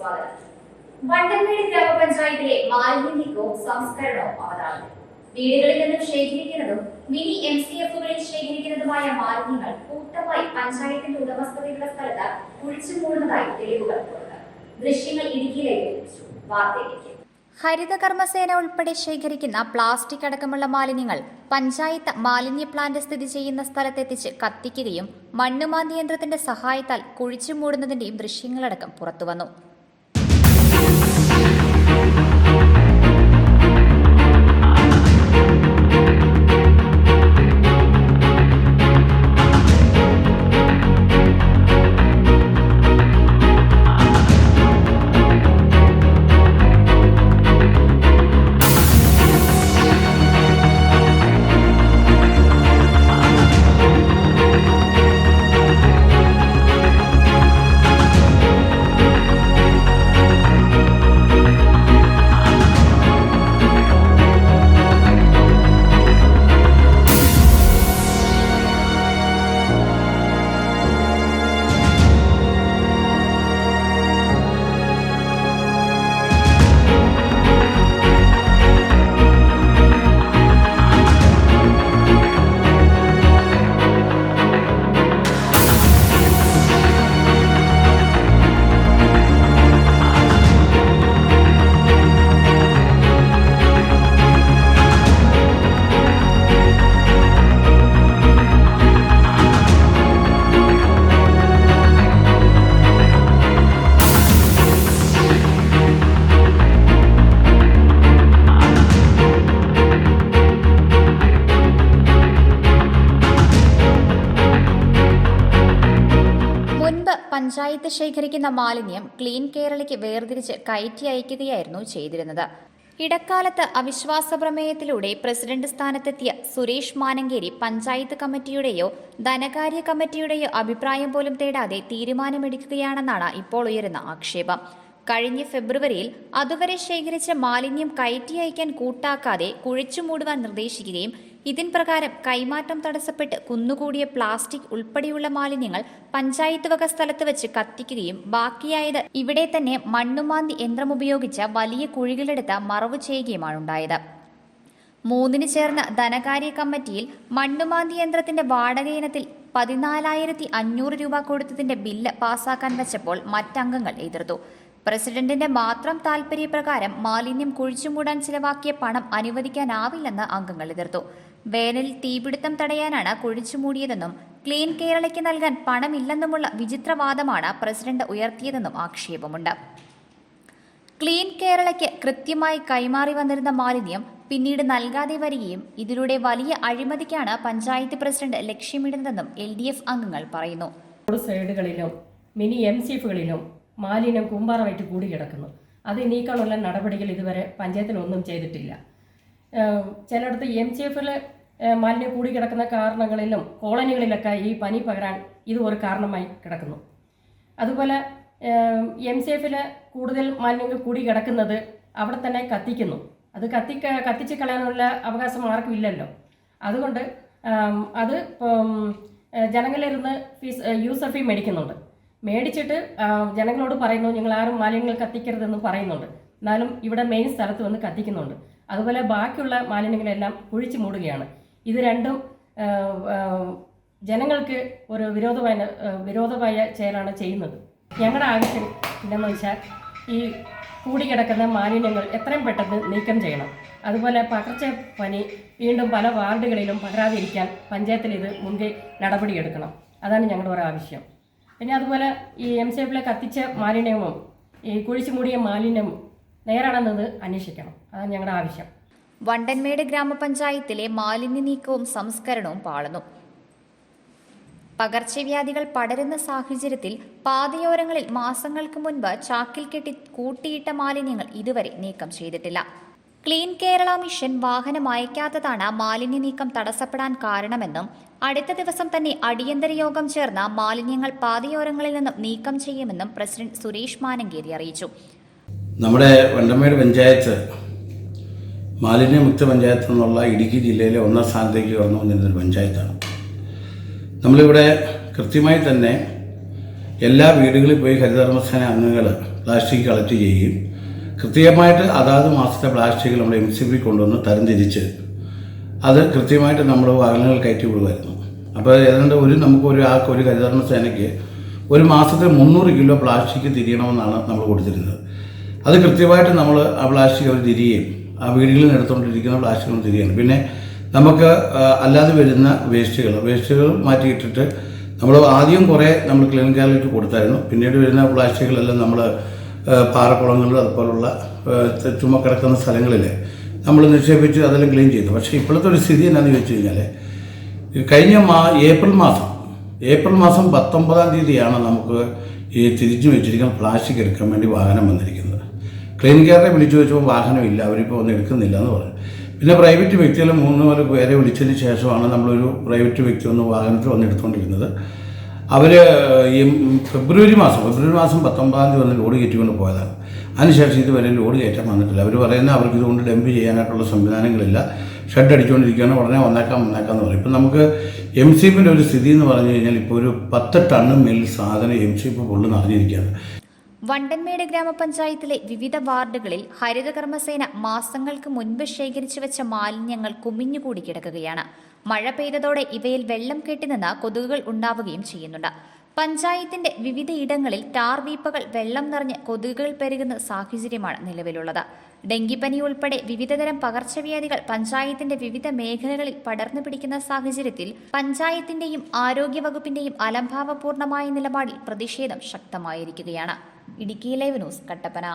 സ്വാഗതം. വണ്ടൻമേട് ഗ്രാമപഞ്ചായത്തിലെ മാലിന്യ നീക്കവും സംസ്കരണവും അവതാരം. വീടുകളിൽ നിന്നും ശേഖരിക്കുന്നതും മിനി എം സി എഫുകളിൽ ശേഖരിക്കുന്നതുമായ മാലിന്യങ്ങൾ കൂട്ടമായി പഞ്ചായത്തിന്റെ ഉടമസ്ഥതയുള്ള സ്ഥലത്ത് കുഴിച്ചു മൂടുന്നതായി തെളിവുകൾ ദൃശ്യങ്ങൾ ഇടുക്കിയിലേക്ക് വാർത്തയിലേക്ക്. ഹരിത കർമ്മസേന ഉൾപ്പെടെ ശേഖരിക്കുന്ന പ്ലാസ്റ്റിക് അടക്കമുള്ള മാലിന്യങ്ങൾ പഞ്ചായത്ത് മാലിന്യ പ്ലാന്റ് സ്ഥിതി ചെയ്യുന്ന സ്ഥലത്തെത്തിച്ച് കത്തിക്കുകയും മണ്ണുമാന്തി യന്ത്രത്തിന്റെ സഹായത്താൽ കുഴിച്ചു മൂടുന്നതിന്റെയും ദൃശ്യങ്ങളടക്കം പുറത്തുവന്നു. പഞ്ചായത്ത് ശേഖരിക്കുന്ന മാലിന്യം ക്ലീൻ കേരളയ്ക്ക് വേർതിരിച്ച് കയറ്റി അയക്കുകയായിരുന്നു ചെയ്തിരുന്നത്. ഇടക്കാലത്ത് അവിശ്വാസ പ്രമേയത്തിലൂടെ പ്രസിഡന്റ് സ്ഥാനത്തെത്തിയ സുരേഷ് മാനങ്കേരി പഞ്ചായത്ത് കമ്മിറ്റിയുടെയോ ധനകാര്യ കമ്മിറ്റിയുടെയോ അഭിപ്രായം പോലും തേടാതെ തീരുമാനമെടുക്കുകയാണെന്നാണ് ഇപ്പോൾ ഉയരുന്ന ആക്ഷേപം. കഴിഞ്ഞ ഫെബ്രുവരിയിൽ അതുവരെ ശേഖരിച്ച മാലിന്യം കയറ്റി അയക്കാൻ കൂട്ടാക്കാതെ കുഴിച്ചു മൂടുവാൻ നിർദ്ദേശിക്കുകയും ഇതിൻ പ്രകാരം കൈമാറ്റം തടസ്സപ്പെട്ട് കുന്നുകൂടിയ പ്ലാസ്റ്റിക് ഉൾപ്പെടെയുള്ള മാലിന്യങ്ങൾ പഞ്ചായത്ത് വക സ്ഥലത്ത് വെച്ച് കത്തിക്കുകയും ബാക്കിയായത് ഇവിടെ തന്നെ മണ്ണുമാന്തി യന്ത്രം ഉപയോഗിച്ച വലിയ കുഴികളെടുത്ത് മറവ് ചെയ്യുകയുമാണ് ഉണ്ടായത്. മൂന്നിന് ചേർന്ന ധനകാര്യ കമ്മിറ്റിയിൽ മണ്ണുമാന്തി യന്ത്രത്തിന്റെ വാടക ഇനത്തിൽ പതിനാലായിരത്തി അഞ്ഞൂറ് രൂപ കൊടുത്തതിന്റെ ബില്ല് പാസാക്കാൻ വെച്ചപ്പോൾ മറ്റംഗങ്ങൾ എതിർത്തു. പ്രസിഡന്റിന്റെ മാത്രം താൽപര്യപ്രകാരം മാലിന്യം കുഴിച്ചുമൂടാൻ ചിലവാക്കിയ പണം അനുവദിക്കാനാവില്ലെന്ന് അംഗങ്ങൾ എതിർത്തു. വേനലിൽ തീപിടുത്തം തടയാനാണ് കുഴിച്ചുമൂടിയതെന്നും ക്ലീൻ കേരളയ്ക്ക് നൽകാൻ പണമില്ലെന്നുമുള്ള വിചിത്രവാദമാണ് പ്രസിഡന്റ് ഉയർത്തിയതെന്നും ആക്ഷേപമുണ്ട്. ക്ലീൻ കേരളയ്ക്ക് കൃത്യമായി കൈമാറി വന്നിരുന്ന മാലിന്യം പിന്നീട് നൽകാതെ വരികയും ഇതിലൂടെ വലിയ അഴിമതിക്കാണ് പഞ്ചായത്ത് പ്രസിഡന്റ് ലക്ഷ്യമിടുന്നതെന്നും എൽ ഡി എഫ് അംഗങ്ങൾ പറയുന്നു. സൈഡുകളിലും മിനി എം മാലിന്യം കൂമ്പാറമായിട്ട് കൂടി കിടക്കുന്നു. അത് നീക്കാനുള്ള നടപടികൾ ഇതുവരെ പഞ്ചായത്തിലൊന്നും ചെയ്തിട്ടില്ല. ചിലയിടത്ത് എം സി എഫിൽ മാലിന്യം കൂടി കിടക്കുന്ന കാരണങ്ങളിലും കോളനികളിലൊക്കെ ഈ പനി പകരാൻ ഇത് ഒരു കാരണമായി കിടക്കുന്നു. അതുപോലെ എം സി എഫിൽ കൂടുതൽ മാലിന്യങ്ങൾ കൂടി കിടക്കുന്നത് അവിടെ തന്നെ കത്തിക്കുന്നു. അത് കത്തി കത്തിച്ച് കളയാനുള്ള അവകാശം ആർക്കും ഇല്ലല്ലോ. അതുകൊണ്ട് അത് ജനങ്ങളിലിരുന്ന് ഫീസ് യൂസർ ഫീ മേടിക്കുന്നുണ്ട്. മേടിച്ചിട്ട് ജനങ്ങളോട് പറയുന്നു ഞങ്ങൾ ആരും മാലിന്യങ്ങൾ കത്തിക്കരുതെന്ന് പറയുന്നുണ്ട്. എന്നാലും ഇവിടെ മെയിൻ സ്ഥലത്ത് വന്ന് കത്തിക്കുന്നുണ്ട്. അതുപോലെ ബാക്കിയുള്ള മാലിന്യങ്ങളെല്ലാം കുഴിച്ചു മൂടുകയാണ്. ഇത് രണ്ടും ജനങ്ങൾക്ക് ഒരു വിരോധമായ വിരോധമായ செயലാണ് ചെയ്യുന്നത്. ഞങ്ങളുടെ ആവശ്യം എന്താണെന്ന് വെച്ചാൽ ഈ കൂടിക്കിടക്കുന്ന മാലിന്യങ്ങൾ എത്രയും പെട്ടെന്ന് നീക്കം ചെയ്യണം. അതുപോലെ പകർച്ചപ്പനി വീണ്ടും പല വാർഡുകളിലും പകരാതിരിക്കാൻ പഞ്ചായത്തിൽ ഇത് മുൻകൈ നടപടിയെടുക്കണം. അതാണ് ഞങ്ങളുടെ ഒരു ആവശ്യം. പിന്നെ അതുപോലെ ഈ എം സി എഫിലെ കത്തിച്ച മാലിന്യവും ഈ കുഴിച്ചു മൂടിയ മാലിന്യവും നേരാണെന്നത് അന്വേഷിക്കണം. അതാണ് ഞങ്ങളുടെ ആവശ്യം. വണ്ടൻമേട് ഗ്രാമപഞ്ചായത്തിലെ മാലിന്യ നീക്കവും സംസ്കരണവും പാളുന്നു. പകർച്ചവ്യാധികൾ പടരുന്ന സാഹചര്യത്തിൽ പാതയോരങ്ങളിൽ മാസങ്ങൾക്ക് മുൻപ് ചാക്കിൽ കെട്ടി കൂട്ടിയിട്ട മാലിന്യങ്ങൾ ഇതുവരെ നീക്കം ചെയ്തിട്ടില്ല. ക്ലീൻ കേരള മിഷൻ വാഹനം അയക്കാത്തതാണ് മാലിന്യ നീക്കം തടസ്സപ്പെടാൻ കാരണമെന്നും അടുത്ത ദിവസം തന്നെ അടിയന്തര യോഗം ചേർന്ന മാലിന്യങ്ങൾ പാതയോരങ്ങളിൽ നിന്നും നീക്കം ചെയ്യുമെന്നും പ്രസിഡന്റ് സുരേഷ് മാനങ്കേരി അറിയിച്ചു. നമ്മുടെ വണ്ടമേട് പഞ്ചായത്ത് മാലിന്യമുക്ത പഞ്ചായത്ത് എന്നുള്ള ഇടുക്കി ജില്ലയിലെ ഒന്നാം സ്ഥാനത്തേക്ക് കടന്നു വന്നിരുന്നൊരു പഞ്ചായത്താണ്. നമ്മളിവിടെ കൃത്യമായി തന്നെ എല്ലാ വീടുകളിൽ പോയി ഹരിതകർമ്മസേന അംഗങ്ങൾ പ്ലാസ്റ്റിക് കളക്ട് ചെയ്യുകയും കൃത്യമായിട്ട് അതാത് മാസത്തെ പ്ലാസ്റ്റിക് നമ്മൾ എം സി ബി കൊണ്ടുവന്ന് തരംതിരിച്ച് അത് കൃത്യമായിട്ട് നമ്മൾ വാഹനങ്ങൾ കയറ്റി വിടുമായിരുന്നു അപ്പോൾ ഏതാണ്ട് ഒരു നമുക്ക് ഒരു ആൾക്ക് ഒരു ഹരിതകർമ്മ സേനയ്ക്ക് ഒരു മാസത്തെ മുന്നൂറ് കിലോ പ്ലാസ്റ്റിക് തിരിയണമെന്നാണ് നമ്മൾ കൊടുത്തിരുന്നത്. അത് കൃത്യമായിട്ട് നമ്മൾ ആ പ്ലാസ്റ്റിക് അവർ തിരിയുകയും ആ വീടുകളിൽ നിന്ന് എടുത്തുകൊണ്ടിരിക്കുന്ന പ്ലാസ്റ്റിക്കുകൾ തിരികെയാണ് പിന്നെ നമുക്ക് അല്ലാതെ വരുന്ന വേസ്റ്റുകൾ വേസ്റ്റുകൾ മാറ്റിയിട്ടിട്ട് നമ്മൾ ആദ്യം കുറേ നമ്മൾ ക്ലീൻ കേരളയ്ക്ക് കൊടുത്തായിരുന്നു. പിന്നീട് വരുന്ന പ്ലാസ്റ്റിക്കുകളെല്ലാം നമ്മൾ പാറക്കുളങ്ങളിൽ അതുപോലുള്ള ചുമ കിടക്കുന്ന സ്ഥലങ്ങളിൽ നമ്മൾ നിക്ഷേപിച്ച് അതെല്ലാം ക്ലീൻ ചെയ്തു. പക്ഷേ ഇപ്പോഴത്തെ ഒരു സ്ഥിതി എന്താണെന്ന് ചോദിച്ചു കഴിഞ്ഞാൽ കഴിഞ്ഞ മാ ഏപ്രിൽ മാസം ഏപ്രിൽ മാസം പത്തൊമ്പതാം തീയതിയാണ് നമുക്ക് ഈ തിരിച്ചു വെച്ചിരിക്കുന്ന പ്ലാസ്റ്റിക് എടുക്കാൻ വേണ്ടി വാഹനം വന്നിരിക്കുന്നത്. കെയറെ വിളിച്ചു വെച്ചപ്പോൾ വാഹനമില്ല അവരിപ്പോൾ ഒന്നും എടുക്കുന്നില്ല എന്ന് പറഞ്ഞു. പിന്നെ പ്രൈവറ്റ് വ്യക്തികൾ മൂന്ന് പേര് വിളിച്ചതിന് ശേഷമാണ് നമ്മളൊരു പ്രൈവറ്റ് വ്യക്തി ഒന്ന് വാഹനത്തിൽ വന്ന് എടുത്തുകൊണ്ടിരുന്നത്. അവർ ഈ ഫെബ്രുവരി മാസം ഫെബ്രുവരി മാസം പത്തൊമ്പതാം തീയതി വന്ന് ലോഡ് കയറ്റിക്കൊണ്ട് പോയതാണ്. അതിനുശേഷം ഇതുവരെ ലോഡ് കയറ്റാൻ വന്നിട്ടില്ല. അവർ പറയുന്നത് അവർക്ക് ഇതുകൊണ്ട് ഡംപ് ചെയ്യാനായിട്ടുള്ള സംവിധാനങ്ങളില്ല. ഷെഡ് അടിച്ചുകൊണ്ടിരിക്കുകയാണ് ഉടനെ വന്നേക്കാം വന്നേക്കാം എന്ന് പറയും. ഇപ്പം നമുക്ക് എം സി പിന്റെ ഒരു സ്ഥിതി എന്ന് പറഞ്ഞു കഴിഞ്ഞാൽ ഇപ്പോൾ ഒരു പത്ത് ടണ്ണ് മേൽ സാധനം എം സി പി പൊള്ളു നിറഞ്ഞിരിക്കുകയാണ് വണ്ടൻമേട് ഗ്രാമപഞ്ചായത്തിലെ വിവിധ വാർഡുകളിൽ ഹരിതകർമ്മസേന മാസങ്ങൾക്ക് മുൻപ് ശേഖരിച്ചു വെച്ച മാലിന്യങ്ങൾ കുമിഞ്ഞുകൂടി കിടക്കുകയാണ്. മഴ പെയ്തതോടെ ഇവയിൽ വെള്ളം കെട്ടിനിന്ന് കൊതുകുകൾ ഉണ്ടാവുകയും ചെയ്യുന്നുണ്ട്. പഞ്ചായത്തിന്റെ വിവിധ ഇടങ്ങളിൽ ടാർ വീപ്പകൾ വെള്ളം നിറഞ്ഞ് കൊതുകുകൾ പെരുകുന്ന സാഹചര്യമാണ് നിലവിലുള്ളത്. ഡെങ്കിപ്പനി ഉൾപ്പെടെ വിവിധതരം പകർച്ചവ്യാധികൾ പഞ്ചായത്തിന്റെ വിവിധ മേഖലകളിൽ പടർന്നു പിടിക്കുന്ന സാഹചര്യത്തിൽ പഞ്ചായത്തിന്റെയും ആരോഗ്യവകുപ്പിന്റെയും അലംഭാവപൂർണമായ നിലപാടിൽ പ്രതിഷേധം ശക്തമായിരിക്കുകയാണ്. Idukki live news Kattappana.